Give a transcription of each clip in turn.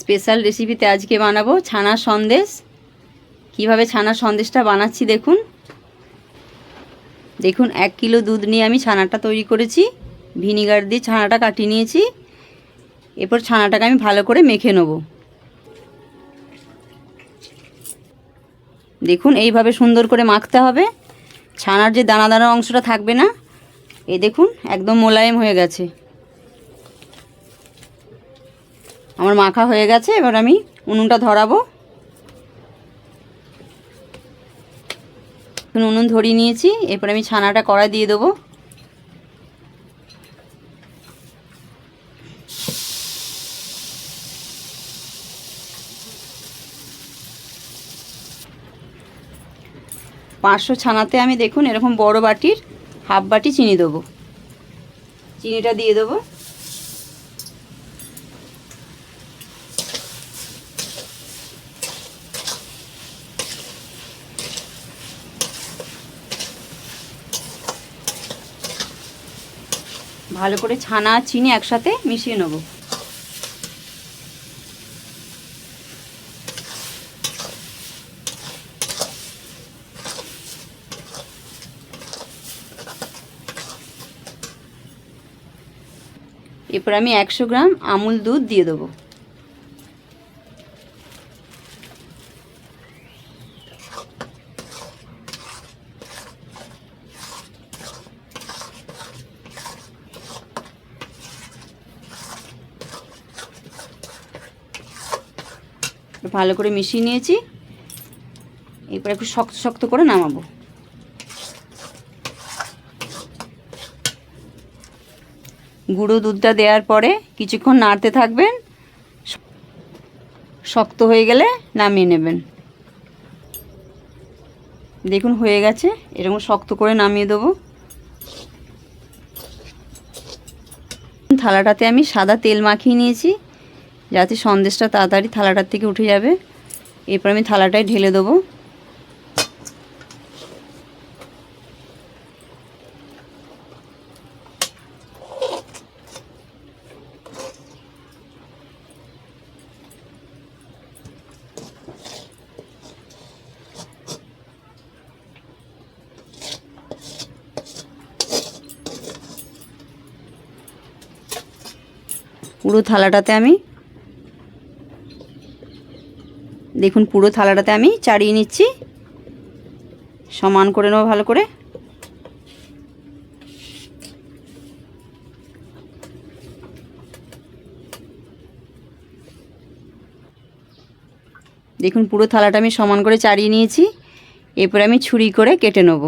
Special রেসিপিতে আজকে বানাবো ছানার সন্দেশ। কীভাবে ছানার সন্দেশটা বানাচ্ছি দেখুন। দেখুন, এক কিলো দুধ নিয়ে আমি ছানাটা তৈরি করেছি। ভিনিগার দিয়ে ছানাটা কাটিয়ে নিয়েছি। এরপর ছানাটাকে আমি ভালো করে মেখে নেব। দেখুন, এইভাবে সুন্দর করে মাখতে হবে। ছানার যে দানা দানা অংশটা থাকবে না এই দেখুন, একদম মোলায়েম হয়ে গেছে। আমার মাখা হয়ে গেছে, এবার আমি উনুনটা ধরাবো। এখন উনুন ধরিয়ে নিয়েছি, এরপর আমি ছানাটা কড়াই দিয়ে দেবো। পাঁচশো ছানাতে আমি দেখুন এরকম বড় বাটির হাফ বাটি চিনি দেবো। চিনিটা দিয়ে দেবো। ভালো করে ছানা চিনি একসাথে মিশিয়ে নেব। এরপর আমি একশো গ্রাম আমুল দুধ দিয়ে দেবো। ভালো করে মিশিয়ে নিয়েছি। এরপর একটু শক্ত শক্ত করে নামাবো। গুঁড়ো দুধটা দেওয়ার পরে কিছুক্ষণ নাড়তে থাকবেন। শক্ত হয়ে গেলে নামিয়ে নেবেন। দেখুন হয়ে গেছে। এরকম শক্ত করে নামিয়ে দেবো। থালাটাতে আমি সাদা তেল মাখিয়ে নিয়েছি। যাতে সন্দেশটা তাড়াতাড়ি থালাটার থেকে উঠে যাবে। এরপর আমি থালাটায় ঢেলে দেবো। পুরো থালাটাতে আমি দেখুন পুরো থালাটাতে আমি চাড়িয়ে নিচ্ছি। সমান করে নেব ভালো করে। দেখুন পুরো থালাটা আমি সমান করে চাড়িয়ে নিয়েছি। এরপরে আমি ছুরি করে কেটে নেব।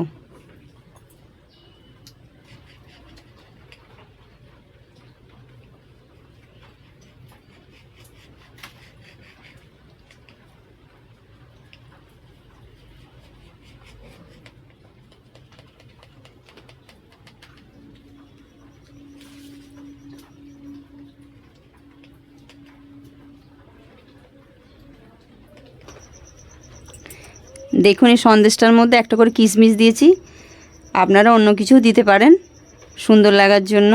দেখুন এই সন্দেশটার মধ্যে একটা করে কিশমিশ দিয়েছি। আপনারা অন্য কিছু দিতে পারেন সুন্দর লাগার জন্য।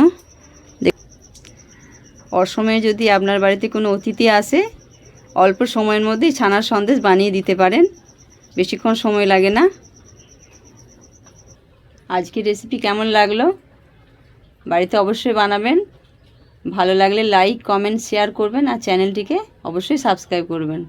অসময়ে যদি আপনার বাড়িতে কোনো অতিথি আসে, অল্প সময়ের মধ্যেই ছানার সন্দেশ বানিয়ে দিতে পারেন। বেশিক্ষণ সময় লাগে না। আজকের রেসিপি কেমন লাগল? বাড়িতে অবশ্যই বানাবেন। ভালো লাগলে লাইক কমেন্ট শেয়ার করবেন আর চ্যানেলটিকে অবশ্যই সাবস্ক্রাইব করবেন।